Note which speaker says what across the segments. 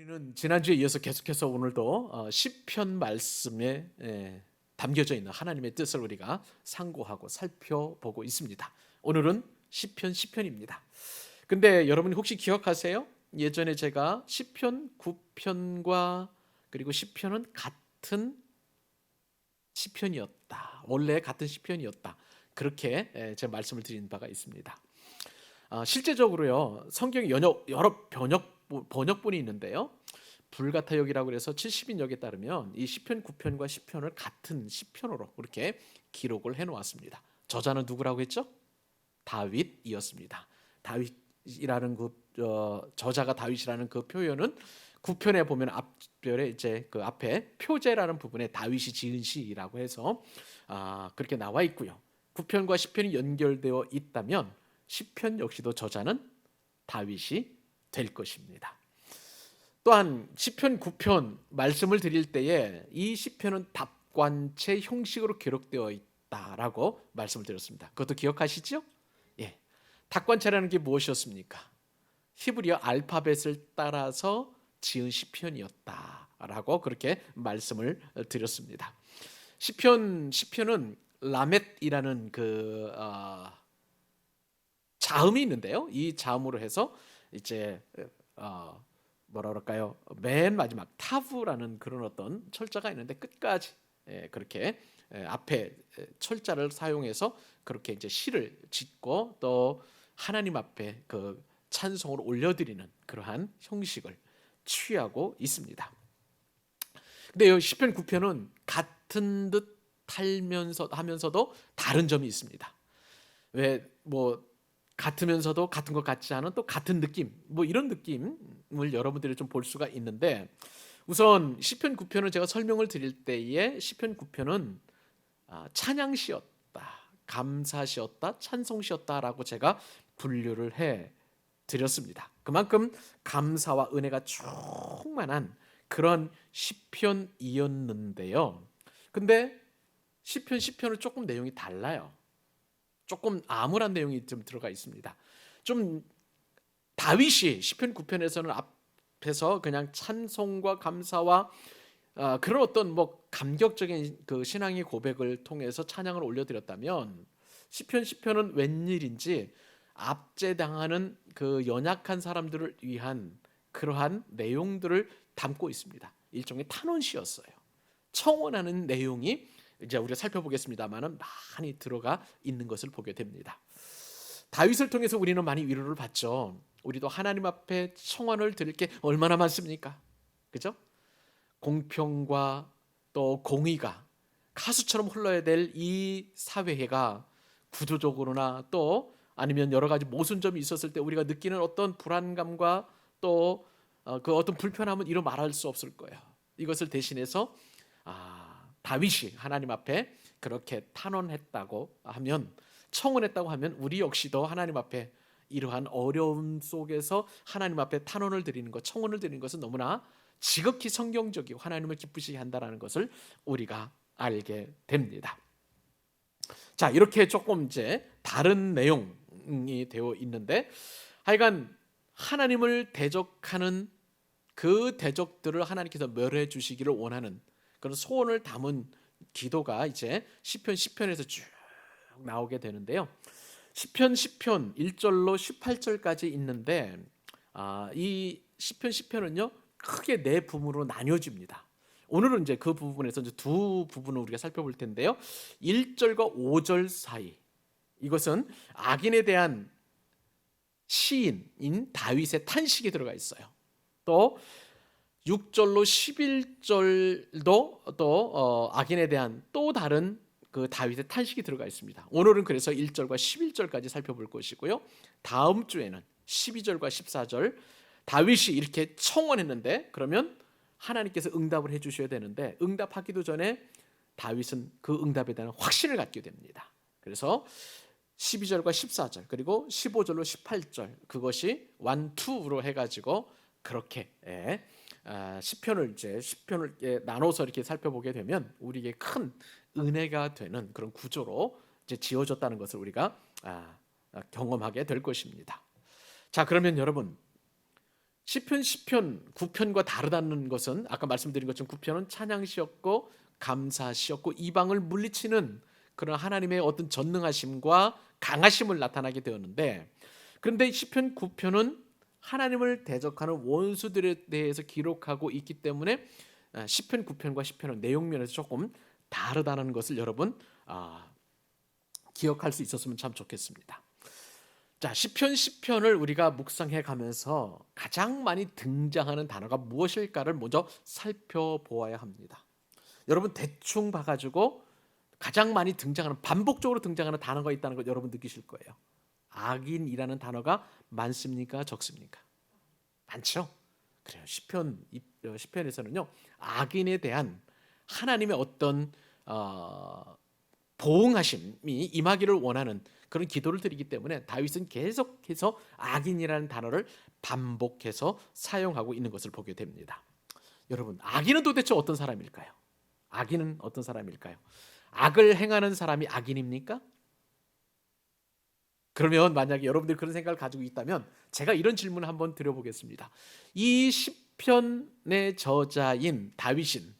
Speaker 1: 우리는 지난주에 이어서 계속해서 오늘도 어, 시편 말씀에 에, 담겨져 있는 하나님의 뜻을 우리가 상고하고 살펴보고 있습니다. 오늘은 시편 시편입니다. 근데 여러분 혹시 기억하세요? 예전에 제가 시편 9편과 그리고 시편은 같은 시편이었다. 원래 같은 시편이었다. 그렇게 에, 제가 말씀을 드린 바가 있습니다. 아, 실제적으로요 성경 여러, 번역 번역본이 있는데요 불가타역이라고 그래서 70인역에 따르면 이 시편 9편과 시편을 같은 시편으로 그렇게 기록을 해 놓았습니다. 저자는 누구라고 했죠? 다윗이었습니다. 다윗이라는 그 어, 저자가 다윗이라는 그 표현은 9편에 보면 앞절에 이제 그 앞에 표제라는 부분에 다윗이 지은 시라고 해서 아, 그렇게 나와 있고요. 9편과 10편이 연결되어 있다면 10편 역시도 저자는 다윗이 될 것입니다. 또한 시편 9편 말씀을 드릴 때에 이 시편은 답관체 형식으로 기록되어 있다라고 말씀을 드렸습니다. 그것도 기억하시죠? 예. 답관체라는 게 무엇이었습니까? 히브리어 알파벳을 따라서 지은 시편이었다라고 그렇게 말씀을 드렸습니다. 시편 시편은 라멧이라는 그 어, 자음이 있는데요. 이 자음으로 해서 이제 어, 뭐라 그럴까요? 맨 마지막 타브라는 그런 어떤 철자가 있는데 끝까지 예, 그렇게 예, 앞에 철자를 사용해서 그렇게 이제 시를 짓고 또 하나님 앞에 그 찬송을 올려드리는 그러한 형식을 취하고 있습니다. 근데 이 시편 9편은 같은 듯 살면서 하면서도 다른 점이 있습니다. 왜 뭐 같으면서도 같은 것 같지 않은 또 같은 느낌 뭐 이런 느낌을 여러분들이 좀 볼 수가 있는데 우선 시편 9편을 제가 설명을 드릴 때에 시편 9편은 아, 찬양시였다 감사시였다 찬송시였다라고 제가 분류를 해 드렸습니다. 그만큼 감사와 은혜가 충만한 그런 시편이었는데요. 근데 시편 시편은 조금 내용이 달라요 조금 암울한 내용이 좀 들어가 있습니다. 좀 다윗이 시편 9편에서는 앞에서 그냥 찬송과 감사와 어, 그런 어떤 뭐 감격적인 그 신앙의 고백을 통해서 찬양을 올려드렸다면 시편 시편은 웬일인지 압제당하는 그 연약한 사람들을 위한 그러한 내용들을 담고 있습니다. 일종의 탄원시였어요. 청원하는 내용이 이제 우리가 살펴보겠습니다만은 많이 들어가 있는 것을 보게 됩니다. 다윗을 통해서 우리는 많이 위로를 받죠. 우리도 하나님 앞에 청원을 드릴 게 얼마나 많습니까? 그죠? 공평과 또 공의가 가수처럼 흘러야 될 이 사회가 구조적으로나 또 아니면 여러 가지 모순점이 있었을 때 우리가 느끼는 어떤 불안감과 또 그 어, 어떤 불편함은 이루 말할 수 없을 거예요. 이것을 대신해서 아 다윗이 하나님 앞에 그렇게 탄원했다고 하면 청원했다고 하면 우리 역시도 하나님 앞에 이러한 어려움 속에서 하나님 앞에 탄원을 드리는 것, 청원을 드리는 것은 너무나 지극히 성경적이고 하나님을 기쁘시게 한다라는 것을 우리가 알게 됩니다. 자, 이렇게 조금 이제 다른 내용이 되어 있는데 하여간 하나님을 대적하는 그 대적들을 하나님께서 멸해 주시기를 원하는 그런 소원을 담은 기도가 이제 시편 10편에서 쭉 나오게 되는데요. 시편 10편 1절로 18절까지 있는데 아, 이 시편 10편은요 크게 네 부분으로 나뉘어집니다. 오늘은 이제 그 부분에서 이제 두 부분을 우리가 살펴볼 텐데요. 1절과 5절 사이 이것은 악인에 대한 시인인 다윗의 탄식이 들어가 있어요. 또 6절로 11절도 또 어, 악인에 대한 또 다른 그 다윗의 탄식이 들어가 있습니다. 오늘은 그래서 1절과 11절까지 살펴볼 것이고요. 다음 주에는 12절과 14절 다윗이 이렇게 청원했는데 그러면 하나님께서 응답을 해 주셔야 되는데 응답하기도 전에 다윗은 그 응답에 대한 확신을 갖게 됩니다. 그래서 12절과 14절 그리고 15절로 18절 그것이 완투로 해 가지고 그렇게 예, 아, 시편을 이제 시편을 나눠서 이렇게 살펴보게 되면 우리에게 큰 은혜가 되는 그런 구조로 이제 지어졌다는 것을 우리가 아, 아, 경험하게 될 것입니다. 자, 그러면 여러분 시편 10편 9편과 다르다는 것은 아까 말씀드린 것처럼 9편은 찬양시였고 감사시였고 이방을 물리치는 그런 하나님의 어떤 전능하심과 강하심을 나타나게 되었는데 그런데 시편 9편은 하나님을 대적하는 원수들에 대해서 기록하고 있기 때문에 아, 시편 9편과 10편은 내용 면에서 조금 다르다는 것을 여러분 아, 기억할 수 있었으면 참 좋겠습니다. 자, 시편 10편을 우리가 묵상해 가면서 가장 많이 등장하는 단어가 무엇일까를 먼저 살펴보아야 합니다. 여러분 대충 봐 가지고 가장 많이 등장하는 반복적으로 등장하는 단어가 있다는 걸 여러분 느끼실 거예요. 악인이라는 단어가 많습니까? 적습니까? 많죠. 그래요. 시편 이- 어, 시편에서는요. 악인에 대한 하나님의 어떤 어, 보응하심이 임하기를 원하는 그런 기도를 드리기 때문에 다윗은 계속해서 악인이라는 단어를 반복해서 사용하고 있는 것을 보게 됩니다. 여러분, 악인은 도대체 어떤 사람일까요? 악인은 어떤 사람일까요? 악을 행하는 사람이 악인입니까? 그러면 만약에 여러분들 그런 생각을 가지고 있다면 제가 이런 질문을 한번 드려보겠습니다. 이 시편의 저자인 다윗은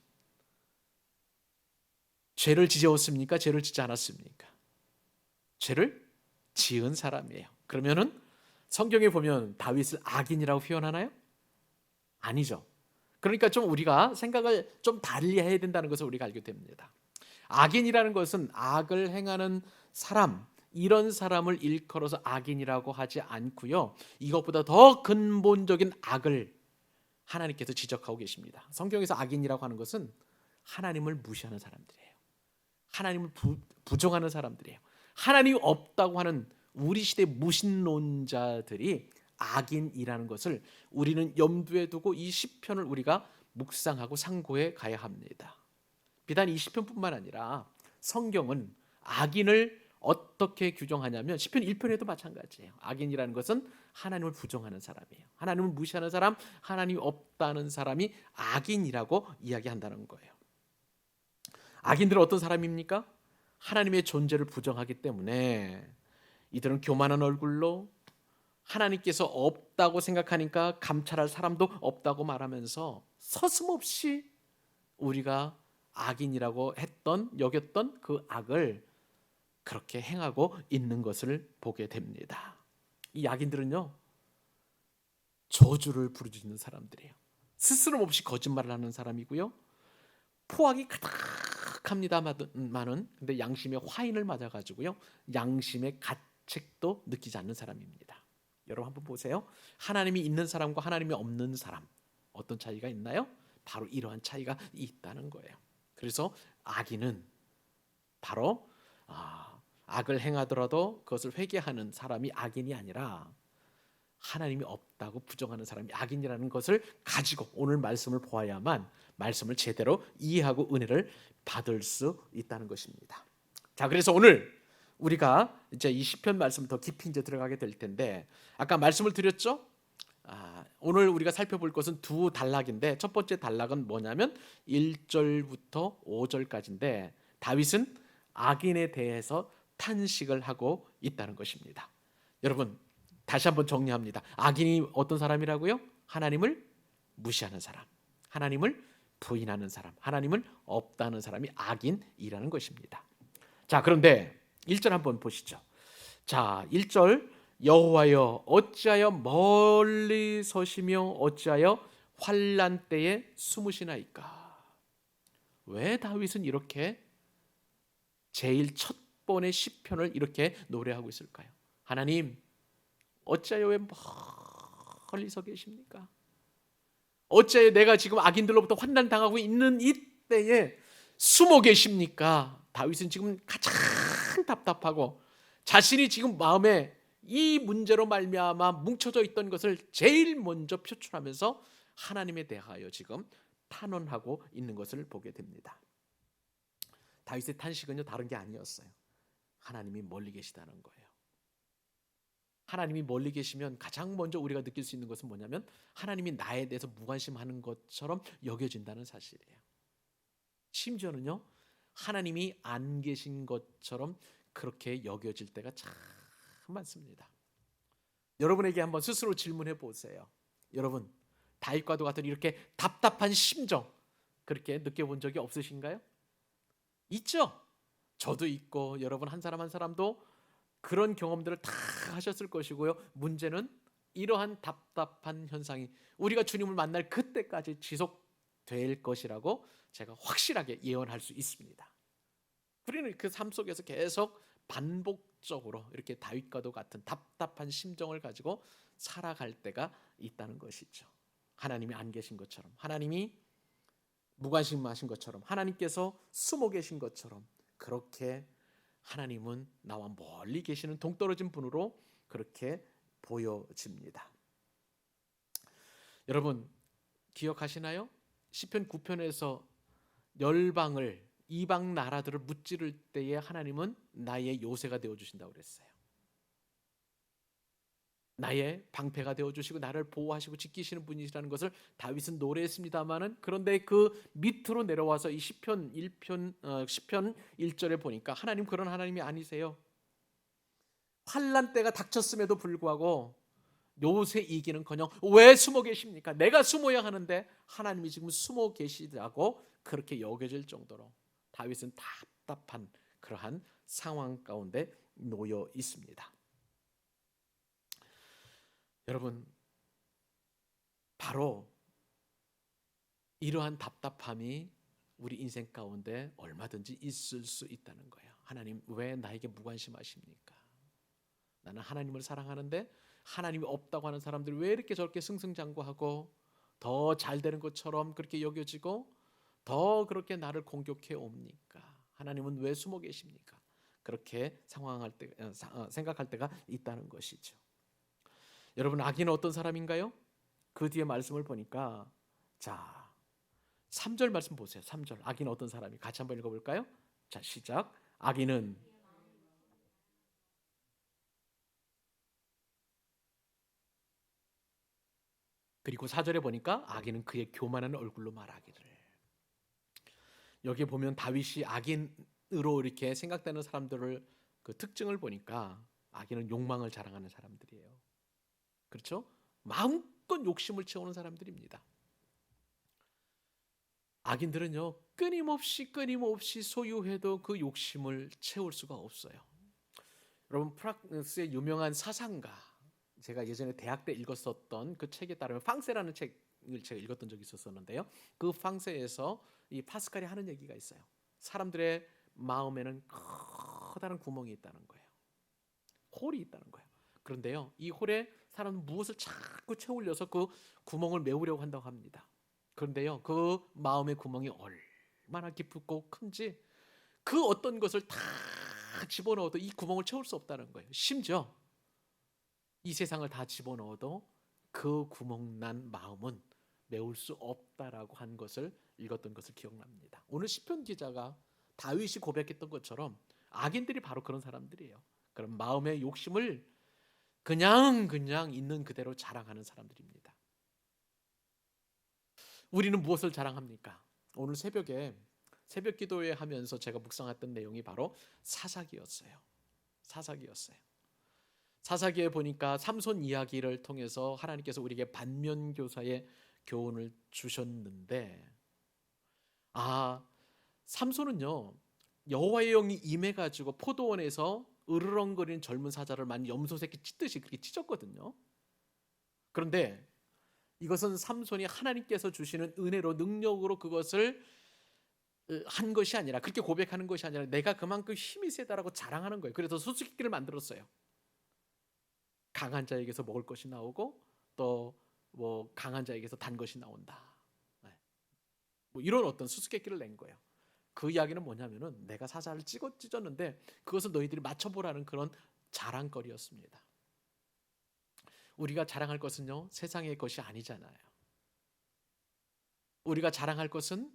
Speaker 1: 죄를 지었습니까? 죄를 짓지 않았습니까? 죄를 지은 사람이에요. 그러면은 성경에 보면 다윗을 악인이라고 표현하나요? 아니죠. 그러니까 좀 우리가 생각을 좀 달리 해야 된다는 것을 우리가 알게 됩니다. 악인이라는 것은 악을 행하는 사람, 이런 사람을 일컬어서 악인이라고 하지 않고요. 이것보다 더 근본적인 악을 하나님께서 지적하고 계십니다. 성경에서 악인이라고 하는 것은 하나님을 무시하는 사람들이에요. 하나님을 부, 부정하는 사람들이에요. 하나님이 없다고 하는 우리 시대 무신론자들이 악인이라는 것을 우리는 염두에 두고 이 시편을 우리가 묵상하고 상고해 가야 합니다. 비단 이 시편뿐만 아니라 성경은 악인을 어떻게 규정하냐면 시편 1편에도 마찬가지예요. 악인이라는 것은 하나님을 부정하는 사람이에요. 하나님을 무시하는 사람, 하나님이 없다는 사람이 악인이라고 이야기한다는 거예요. 악인들은 어떤 사람입니까? 하나님의 존재를 부정하기 때문에 이들은 교만한 얼굴로 하나님께서 없다고 생각하니까 감찰할 사람도 없다고 말하면서 서슴없이 우리가 악인이라고 했던 여겼던 그 악을 그렇게 행하고 있는 것을 보게 됩니다. 이 악인들은요 저주를 부르짖는 사람들이에요. 스스럼 없이 거짓말을 하는 사람이고요. 포악이 가득합니다만은 근데 양심의 화인을 맞아가지고요 양심의 가책도 느끼지 않는 사람입니다. 여러분 한번 보세요. 하나님이 있는 사람과 하나님이 없는 사람 어떤 차이가 있나요? 바로 이러한 차이가 있다는 거예요. 그래서 악인은 바로 아, 악을 행하더라도 그것을 회개하는 사람이 악인이 아니라 하나님이 없다고 부정하는 사람이 악인이라는 것을 가지고 오늘 말씀을 보아야만 말씀을 제대로 이해하고 은혜를 받을 수 있다는 것입니다. 자, 그래서 오늘 우리가 이제 이 시편 말씀 더 깊이 이제 들어가게 될 텐데 아까 말씀을 드렸죠? 아, 오늘 우리가 살펴볼 것은 두 단락인데 첫 번째 단락은 뭐냐면 1절부터 5절까지인데 다윗은 악인에 대해서 탄식을 하고 있다는 것입니다. 여러분 다시 한번 정리합니다. 악인이 어떤 사람이라고요? 하나님을 무시하는 사람, 하나님을 부인하는 사람, 하나님은 없다는 사람이 악인이라는 것입니다. 자, 그런데 1절 한번 보시죠. 자, 1절 여호와여 어찌하여 멀리 서시며 어찌하여 환란 때에 숨으시나이까? 왜 다윗은 이렇게 제일 첫 번의 시편을 이렇게 노래하고 있을까요? 하나님 어찌하여 왜 멀리 서 계십니까? 어찌하여 내가 지금 악인들로부터 환난 당하고 있는 이때에 숨어 계십니까? 다윗은 지금 가장 답답하고 자신이 지금 마음에 이 문제로 말미암아 뭉쳐져 있던 것을 제일 먼저 표출하면서 하나님에 대하여 지금 탄원하고 있는 것을 보게 됩니다. 다윗의 탄식은요 다른 게 아니었어요. 하나님이 멀리 계시다는 거예요. 하나님이 멀리 계시면 가장 먼저 우리가 느낄 수 있는 것은 뭐냐면 하나님이 나에 대해서 무관심하는 것처럼 여겨진다는 사실이에요. 심지어는요 하나님이 안 계신 것처럼 그렇게 여겨질 때가 참 많습니다. 여러분에게 한번 스스로 질문해 보세요. 여러분 다윗과도 같은 이렇게 답답한 심정 그렇게 느껴본 적이 없으신가요? 있죠. 저도 있고 여러분 한 사람 한 사람도 그런 경험들을 다 하셨을 것이고요. 문제는 이러한 답답한 현상이 우리가 주님을 만날 그때까지 지속될 것이라고 제가 확실하게 예언할 수 있습니다. 우리는 그 삶 속에서 계속 반복적으로 이렇게 다윗과도 같은 답답한 심정을 가지고 살아갈 때가 있다는 것이죠. 하나님이 안 계신 것처럼, 하나님이 무관심하신 것처럼, 하나님께서 숨어 계신 것처럼 그렇게 하나님은 나와 멀리 계시는 동떨어진 분으로 그렇게 보여집니다. 여러분 기억하시나요? 시편 9편에서 열방을 이방 나라들을 무찌를 때에 하나님은 나의 요새가 되어 주신다고 그랬어요. 나의 방패가 되어 주시고 나를 보호하시고 지키시는 분이시라는 것을 다윗은 노래했습니다마는 그런데 그 밑으로 내려와서 이 시편 1편 어, 시편 1절에 보니까 하나님 그런 하나님이 아니세요. 환란 때가 닥쳤음에도 불구하고 요새 이기는커녕 왜 숨어 계십니까? 내가 숨어야 하는데 하나님이 지금 숨어 계시다고 그렇게 여겨질 정도로 다윗은 답답한 그러한 상황 가운데 놓여 있습니다. 여러분 바로 이러한 답답함이 우리 인생 가운데 얼마든지 있을 수 있다는 거예요. 하나님 왜 나에게 무관심하십니까? 나는 하나님을 사랑하는데 하나님이 없다고 하는 사람들이 왜 이렇게 저렇게 승승장구하고 더 잘 되는 것처럼 그렇게 여겨지고 더 그렇게 나를 공격해 옵니까? 하나님은 왜 숨어 계십니까? 그렇게 상황할 때 어, 어, 생각할 때가 있다는 것이죠. 여러분 악인은 어떤 사람인가요? 그 뒤에 말씀을 보니까 자 3절 말씀 보세요. 3절 악인은 어떤 사람이 같이 한번 읽어볼까요? 자 시작 악인은 그리고 4절에 보니까 악인은 그의 교만한 얼굴로 말하기를 여기 보면 다윗이 악인으로 이렇게 생각되는 사람들을 그 특징을 보니까 악인은 욕망을 자랑하는 사람들이에요. 그렇죠? 마음껏 욕심을 채우는 사람들입니다. 악인들은요 끊임없이 끊임없이 소유해도 그 욕심을 채울 수가 없어요. 여러분 프랑스의 유명한 사상가 제가 예전에 대학 때 읽었었던 그 책에 따르면 팡세라는 책을 제가 읽었던 적이 있었었는데요. 그 팡세에서 이 파스칼이 하는 얘기가 있어요. 사람들의 마음에는 커다란 구멍이 있다는 거예요. 홀이 있다는 거예요. 그런데요, 이 홀에 사람은 무엇을 자꾸 채우려서 그 구멍을 메우려고 한다고 합니다. 그런데요, 그 마음의 구멍이 얼마나 깊고 큰지 그 어떤 것을 다 집어넣어도 이 구멍을 채울 수 없다는 거예요. 심지어 이 세상을 다 집어넣어도 그 구멍난 마음은 메울 수 없다라고 한 것을 읽었던 것을 기억납니다. 오늘 시편 기자가 다윗이 고백했던 것처럼 악인들이 바로 그런 사람들이에요. 그런 마음의 욕심을 그냥 그냥 있는 그대로 자랑하는 사람들입니다. 우리는 무엇을 자랑합니까? 오늘 새벽에 새벽 기도회 하면서 제가 묵상했던 내용이 바로 사사기였어요. 사사기였어요. 사사기에 보니까 삼손 이야기를 통해서 하나님께서 우리에게 반면 교사의 교훈을 주셨는데 아 삼손은요 여호와의 영이 임해 가지고 포도원에서 으르렁거리는 젊은 사자를 많이 염소 새끼 찢듯이 그렇게 찢었거든요. 그런데 이것은 삼손이 하나님께서 주시는 은혜로 능력으로 그것을 한 것이 아니라 그렇게 고백하는 것이 아니라 내가 그만큼 힘이 세다라고 자랑하는 거예요. 그래서 수수께끼를 만들었어요. 강한 자에게서 먹을 것이 나오고 또 뭐 강한 자에게서 단 것이 나온다. 네. 뭐 이런 어떤 수수께끼를 낸 거예요. 그 이야기는 뭐냐면은 내가 사자를 찍어 찢었는데 그것을 너희들이 맞춰보라는 그런 자랑거리였습니다. 우리가 자랑할 것은요 세상의 것이 아니잖아요. 우리가 자랑할 것은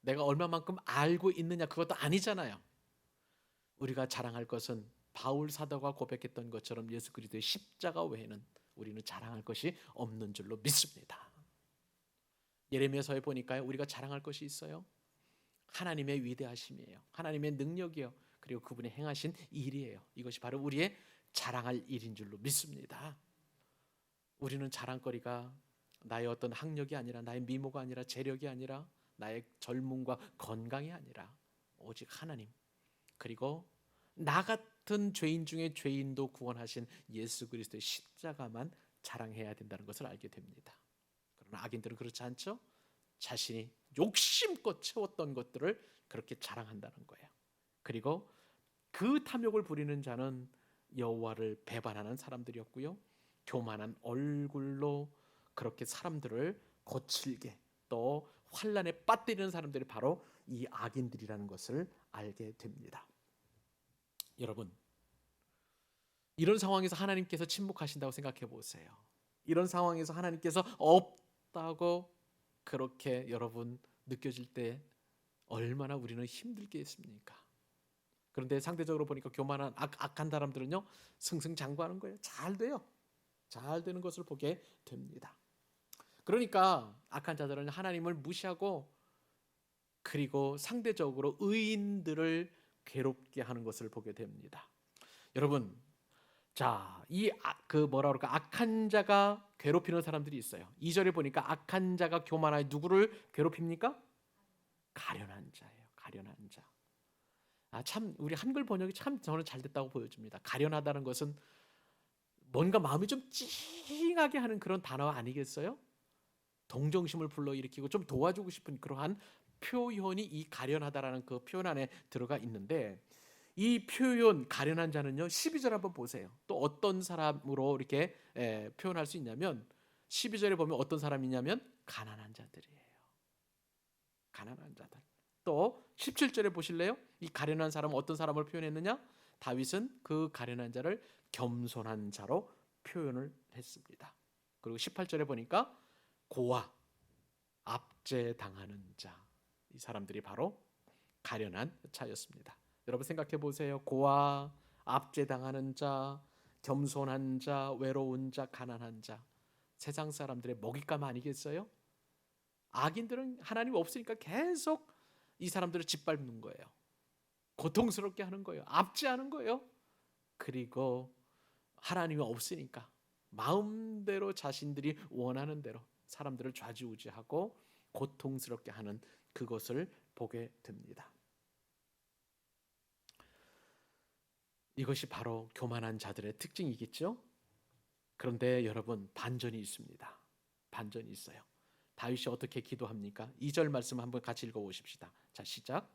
Speaker 1: 내가 얼마만큼 알고 있느냐 그것도 아니잖아요. 우리가 자랑할 것은 바울 사도가 고백했던 것처럼 예수 그리스도의 십자가 외에는 우리는 자랑할 것이 없는 줄로 믿습니다. 예레미야서에 보니까요 우리가 자랑할 것이 있어요. 하나님의 위대하심이에요. 하나님의 능력이요. 그리고 그분이 행하신 일이에요. 이것이 바로 우리의 자랑할 일인 줄로 믿습니다. 우리는 자랑거리가 나의 어떤 학력이 아니라 나의 미모가 아니라 재력이 아니라 나의 젊음과 건강이 아니라 오직 하나님 그리고 나 같은 죄인 중에 죄인도 구원하신 예수 그리스도의 십자가만 자랑해야 된다는 것을 알게 됩니다. 그러나 악인들은 그렇지 않죠. 자신이 욕심껏 채웠던 것들을 그렇게 자랑한다는 거예요. 그리고 그 탐욕을 부리는 자는 여호와를 배반하는 사람들이었고요. 교만한 얼굴로 그렇게 사람들을 거칠게 또 환란에 빠뜨리는 사람들이 바로 이 악인들이라는 것을 알게 됩니다. 여러분, 이런 상황에서 하나님께서 침묵하신다고 생각해 보세요. 이런 상황에서 하나님께서 없다고 그렇게 여러분 느껴질 때 얼마나 우리는 힘들겠습니까? 그런데 상대적으로 보니까 교만한 악, 악한 사람들은요 승승장구하는 거예요. 잘 돼요. 잘 되는 것을 보게 됩니다. 그러니까 악한 자들은 하나님을 무시하고 그리고 상대적으로 의인들을 괴롭게 하는 것을 보게 됩니다. 여러분, 자, 이 그 뭐라 그럴까 악한 자가 괴롭히는 사람들이 있어요. 2절에 보니까 악한 자가 교만하여 누구를 괴롭힙니까? 가련한 자예요. 가련한 자. 아, 참 우리 한글 번역이 참 저는 잘 됐다고 보여집니다. 가련하다는 것은 뭔가 마음이 좀 찡하게 하는 그런 단어 아니겠어요? 동정심을 불러일으키고 좀 도와주고 싶은 그러한 표현이 이 가련하다라는 그 표현 안에 들어가 있는데 이 표현 가련한 자는요 12절 한번 보세요. 또 어떤 사람으로 이렇게 에, 표현할 수 있냐면 12절에 보면 어떤 사람이냐면 가난한 자들이에요. 가난한 자들. 또 17절에 보실래요? 이 가련한 사람은 어떤 사람을 표현했느냐? 다윗은 그 가련한 자를 겸손한 자로 표현을 했습니다. 그리고 18절에 보니까 고아 압제 당하는 자. 이 사람들이 바로 가련한 자였습니다. 여러분 생각해 보세요. 고아 압제 당하는 자, 겸손한 자, 외로운 자, 가난한 자. 세상 사람들의 먹잇감 아니겠어요? 악인들은 하나님 없으니까 계속 이 사람들을 짓밟는 거예요. 고통스럽게 하는 거예요. 압제하는 거예요. 그리고 하나님이 없으니까 마음대로 자신들이 원하는 대로 사람들을 좌지우지하고 고통스럽게 하는 그것을 보게 됩니다. 이것이 바로 교만한 자들의 특징이겠죠? 그런데 여러분 반전이 있습니다. 반전이 있어요. 다윗이 어떻게 기도합니까? 2절 말씀 한번 같이 읽어 보십시다. 자, 시작.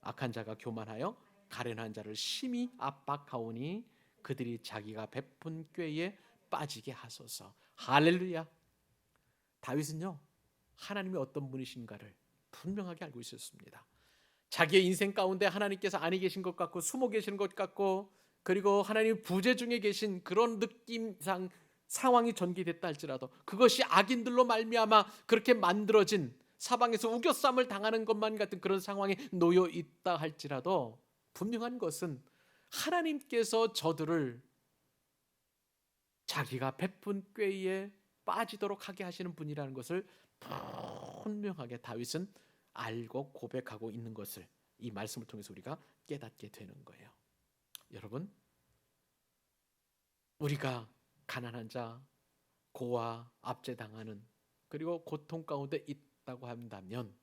Speaker 1: 악한 자가 교만하여 가련한 자를 심히 압박하오니 그들이 자기가 베푼 꾀에 빠지게 하소서. 할렐루야. 다윗은요. 하나님이 어떤 분이신가를 분명하게 알고 있었습니다. 자기의 인생 가운데 하나님께서 아니 계신 것 같고 숨어 계시는 것 같고 그리고 하나님 부재 중에 계신 그런 느낌상 상황이 전개됐다 할지라도 그것이 악인들로 말미암아 그렇게 만들어진 사방에서 우겨쌈을 당하는 것만 같은 그런 상황에 놓여 있다 할지라도 분명한 것은 하나님께서 저들을 자기가 베푼 꾀에 빠지도록 하게 하시는 분이라는 것을 분명하게 다윗은 알고 고백하고 있는 것을 이 말씀을 통해서 우리가 깨닫게 되는 거예요. 여러분, 우리가 가난한 자, 고아, 압제당하는 그리고 고통 가운데 있다고 한다면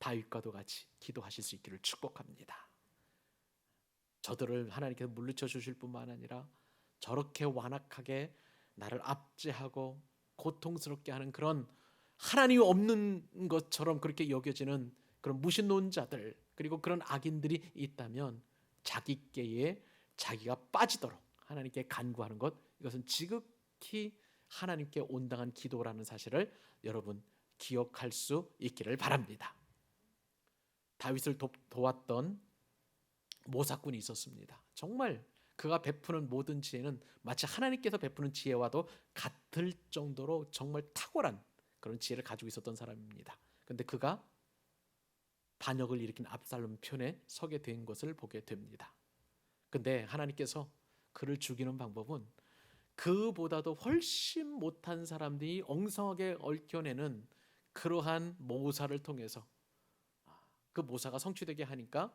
Speaker 1: 다윗과도 같이 기도하실 수 있기를 축복합니다. 저들을 하나님께서 물리쳐 주실 뿐만 아니라 저렇게 완악하게 나를 압제하고 고통스럽게 하는 그런 하나님이 없는 것처럼 그렇게 여겨지는 그런 무신론자들 그리고 그런 악인들이 있다면 자기께에 자기가 빠지도록 하나님께 간구하는 것 이것은 지극히 하나님께 온당한 기도라는 사실을 여러분 기억할 수 있기를 바랍니다. 다윗을 도, 도왔던 모사꾼이 있었습니다. 정말 그가 베푸는 모든 지혜는 마치 하나님께서 베푸는 지혜와도 같을 정도로 정말 탁월한 그런 지혜를 가지고 있었던 사람입니다. 근데 그가 반역을 일으킨 압살롬 편에 서게 된 것을 보게 됩니다. 근데 하나님께서 그를 죽이는 방법은 그보다도 훨씬 못한 사람들이 엉성하게 얽혀내는 그러한 모사를 통해서 그 모사가 성취되게 하니까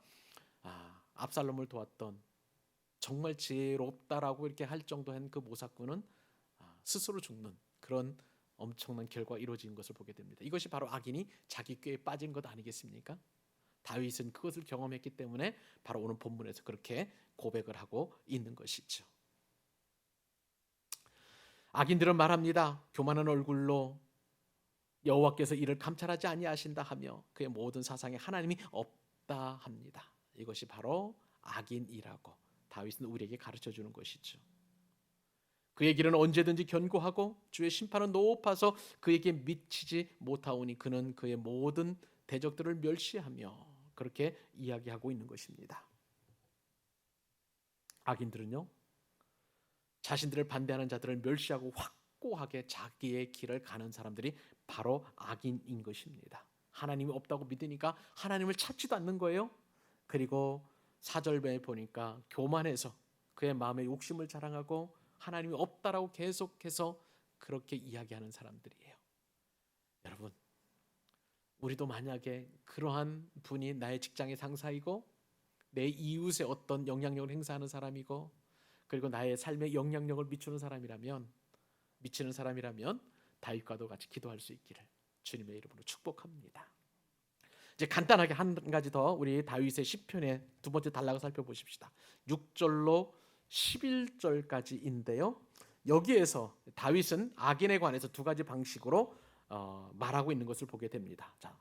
Speaker 1: 아, 압살롬을 도왔던 정말 지혜롭다라고 이렇게 할 정도한 그 모사꾼은 아, 스스로 죽는 그런 엄청난 결과가 이루어진 것을 보게 됩니다. 이것이 바로 악인이 자기 꾀에 빠진 것 아니겠습니까? 다윗은 그것을 경험했기 때문에 바로 오늘 본문에서 그렇게 고백을 하고 있는 것이죠. 악인들은 말합니다. 교만한 얼굴로 여호와께서 이를 감찰하지 아니하신다 하며 그의 모든 사상에 하나님이 없다 합니다. 이것이 바로 악인이라고 다윗은 우리에게 가르쳐 주는 것이죠. 그의 길은 언제든지 견고하고 주의 심판은 높아서 그에게 미치지 못하오니 그는 그의 모든 대적들을 멸시하며 그렇게 이야기하고 있는 것입니다. 악인들은요 자신들을 반대하는 자들을 멸시하고 확고하게 자기의 길을 가는 사람들이 바로 악인인 것입니다. 하나님이 없다고 믿으니까 하나님을 찾지도 않는 거예요. 그리고 사절배에 보니까 교만해서 그의 마음에 욕심을 자랑하고 하나님이 없다라고 계속해서 그렇게 이야기하는 사람들이에요. 여러분, 우리도 만약에 그러한 분이 나의 직장의 상사이고 내 이웃에 어떤 영향력을 행사하는 사람이고 그리고 나의 삶에 영향력을 미치는 사람이라면 미치는 사람이라면 다윗과도 같이 기도할 수 있기를 주님의 이름으로 축복합니다. 이제 간단하게 한 가지 더 우리 다윗의 시편의 두 번째 단락을 살펴보십시다. 6절로 11절까지인데요. 여기에서 다윗은 악인에 관해서 두 가지 방식으로 어, 말하고 있는 것을 보게 됩니다. 자,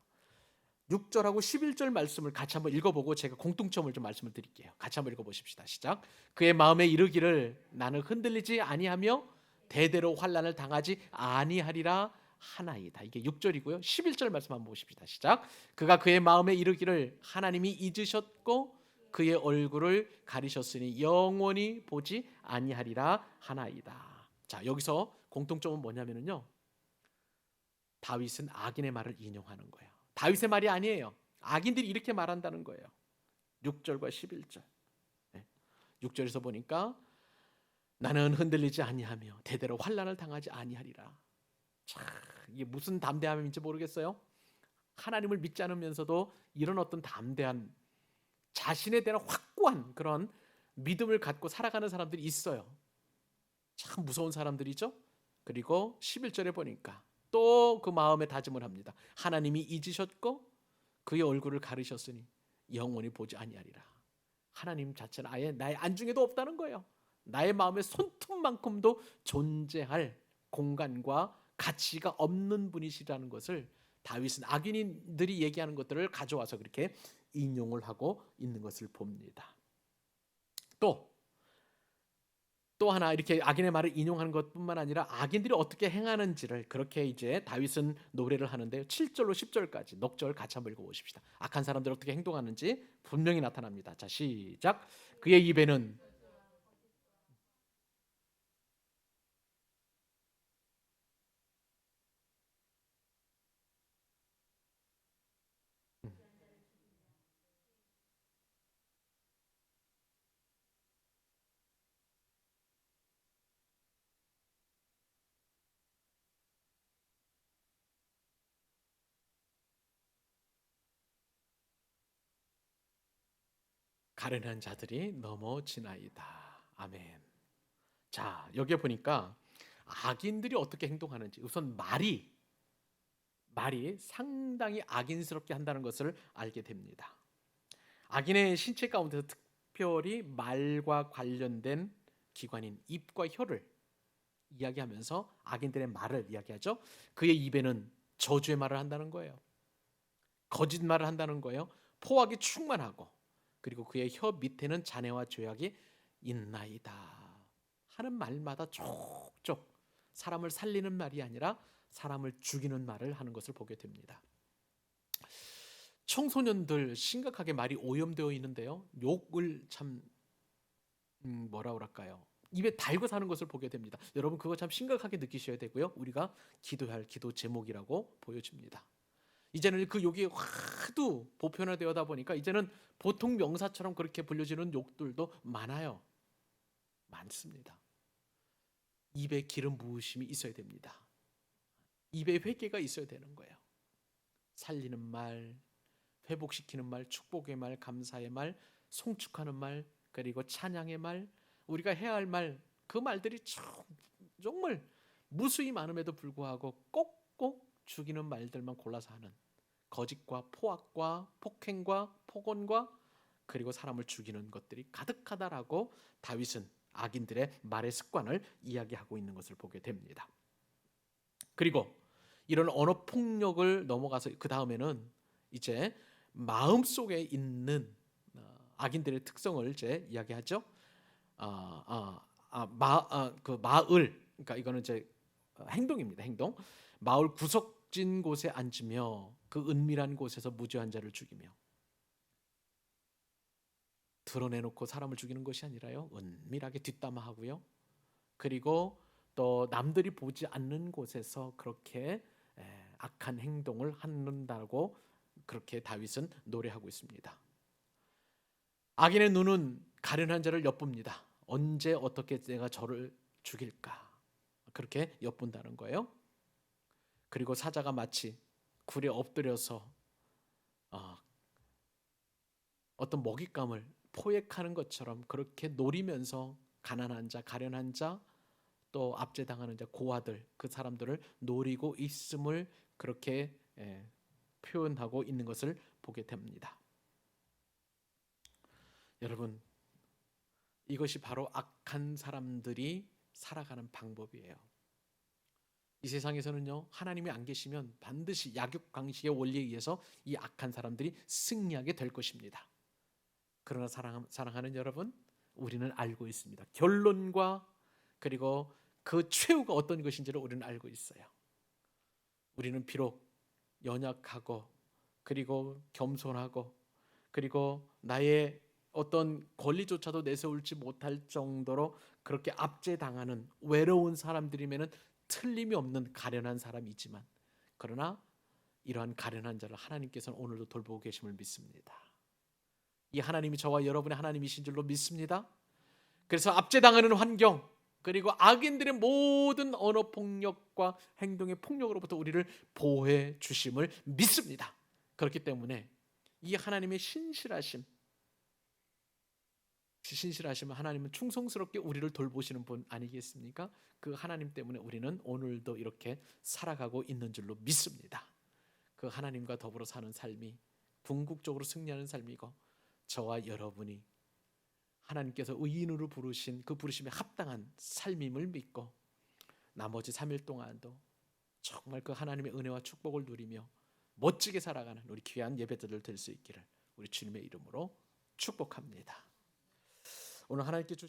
Speaker 1: 6절하고 11절 말씀을 같이 한번 읽어보고 제가 공통점을 좀 말씀을 드릴게요. 같이 한번 읽어보십시다. 시작. 그의 마음에 이르기를 나는 흔들리지 아니하며 대대로 환란을 당하지 아니하리라 하나이다. 이게 6절이고요. 11절 말씀 한번 보십시다. 시작. 그가 그의 마음에 이르기를 하나님이 잊으셨고 그의 얼굴을 가리셨으니 영원히 보지 아니하리라 하나이다. 자, 여기서 공통점은 뭐냐면요. 다윗은 악인의 말을 인용하는 거예요. 다윗의 말이 아니에요. 악인들이 이렇게 말한다는 거예요. 6절과 11절. 6절에서 보니까 나는 흔들리지 아니하며 대대로 환란을 당하지 아니하리라. 참, 이게 무슨 담대함인지 모르겠어요. 하나님을 믿지 않으면서도 이런 어떤 담대한 자신에 대한 확고한 그런 믿음을 갖고 살아가는 사람들이 있어요. 참 무서운 사람들이죠. 그리고 11절에 보니까 또 그 마음에 다짐을 합니다. 하나님이 잊으셨고 그의 얼굴을 가리셨으니 영원히 보지 아니하리라. 하나님 자체는 아예 나의 안중에도 없다는 거예요. 나의 마음의 손톱만큼도 존재할 공간과 가치가 없는 분이시라는 것을 다윗은 악인들이 얘기하는 것들을 가져와서 그렇게 인용을 하고 있는 것을 봅니다. 또, 또 하나 이렇게 악인의 말을 인용하는 것뿐만 아니라 악인들이 어떻게 행하는지를 그렇게 이제 다윗은 노래를 하는데요. 7절로 10절까지 넉절 같이 한번 읽어보십시다. 악한 사람들 어떻게 행동하는지 분명히 나타납니다. 자, 시작. 그의 입에는 가련한 자들이 넘어지나이다. 아멘. 자, 여기에 보니까 악인들이 어떻게 행동하는지 우선 말이 말이 상당히 악인스럽게 한다는 것을 알게 됩니다. 악인의 신체 가운데서 특별히 말과 관련된 기관인 입과 혀를 이야기하면서 악인들의 말을 이야기하죠. 그의 입에는 저주의 말을 한다는 거예요. 거짓말을 한다는 거예요. 포악이 충만하고 그리고 그의 혀 밑에는 잔해와 죄악이 있나이다 하는 말마다 족족 사람을 살리는 말이 아니라 사람을 죽이는 말을 하는 것을 보게 됩니다. 청소년들 심각하게 말이 오염되어 있는데요. 욕을 참 음, 뭐라 그럴까요? 입에 달고 사는 것을 보게 됩니다. 여러분 그거 참 심각하게 느끼셔야 되고요. 우리가 기도할 기도 제목이라고 보여집니다. 이제는 그 욕이 하도 보편화되어다 보니까 이제는 보통 명사처럼 그렇게 불려지는 욕들도 많아요. 많습니다. 입에 기름 부으심이 있어야 됩니다. 입에 회개가 있어야 되는 거예요. 살리는 말, 회복시키는 말, 축복의 말, 감사의 말, 송축하는 말, 그리고 찬양의 말, 우리가 해야 할 말, 그 말들이 정말 무수히 많음에도 불구하고 꼭꼭 죽이는 말들만 골라서 하는 거짓과 포악과 폭행과 폭언과 그리고 사람을 죽이는 것들이 가득하다라고 다윗은 악인들의 말의 습관을 이야기하고 있는 것을 보게 됩니다. 그리고 이런 언어 폭력을 넘어가서 그 다음에는 이제 마음 속에 있는 어, 악인들의 특성을 이제 이야기하죠. 아, 아, 아, 마, 아, 그 마을, 그러니까 이거는 이제 행동입니다. 행동. 마을 구석 진 곳에 앉으며 그 은밀한 곳에서 무죄한 자를 죽이며 드러내놓고 사람을 죽이는 것이 아니라요 은밀하게 뒷담화하고요 그리고 또 남들이 보지 않는 곳에서 그렇게 에, 악한 행동을 한다고 그렇게 다윗은 노래하고 있습니다. 악인의 눈은 가련한 자를 엿봅니다. 언제 어떻게 내가 저를 죽일까 그렇게 엿본다는 거예요. 그리고 사자가 마치 굴에 엎드려서 어, 어떤 먹잇감을 포획하는 것처럼 그렇게 노리면서 가난한 자, 가련한 자, 또 압제당하는 자, 고아들 그 사람들을 노리고 있음을 그렇게 예, 표현하고 있는 것을 보게 됩니다. 여러분 이것이 바로 악한 사람들이 살아가는 방법이에요. 이 세상에서는요 하나님이 안 계시면 반드시 약육강식의 원리에 의해서 이 악한 사람들이 승리하게 될 것입니다. 그러나 사랑, 사랑하는 여러분, 우리는 알고 있습니다. 결론과 그리고 그 최후가 어떤 것인지를 우리는 알고 있어요. 우리는 비록 연약하고 그리고 겸손하고 그리고 나의 어떤 권리조차도 내세울지 못할 정도로 그렇게 압제당하는 외로운 사람들이면은 틀림이 없는 가련한 사람이지만 그러나 이러한 가련한 자를 하나님께서는 오늘도 돌보고 계심을 믿습니다. 이 하나님이 저와 여러분의 하나님이신 줄로 믿습니다. 그래서 압제당하는 환경 그리고 악인들의 모든 언어 폭력과 행동의 폭력으로부터 우리를 보호해 주심을 믿습니다. 그렇기 때문에 이 하나님의 신실하심 신실하시면 하나님은 충성스럽게 우리를 돌보시는 분 아니겠습니까? 그 하나님 때문에 우리는 오늘도 이렇게 살아가고 있는 줄로 믿습니다. 그 하나님과 더불어 사는 삶이 궁극적으로 승리하는 삶이고 저와 여러분이 하나님께서 의인으로 부르신 그 부르심에 합당한 삶임을 믿고 나머지 3일 동안도 정말 그 하나님의 은혜와 축복을 누리며 멋지게 살아가는 우리 귀한 예배들을 들수 있기를 우리 주님의 이름으로 축복합니다. 오늘 하나님께 주신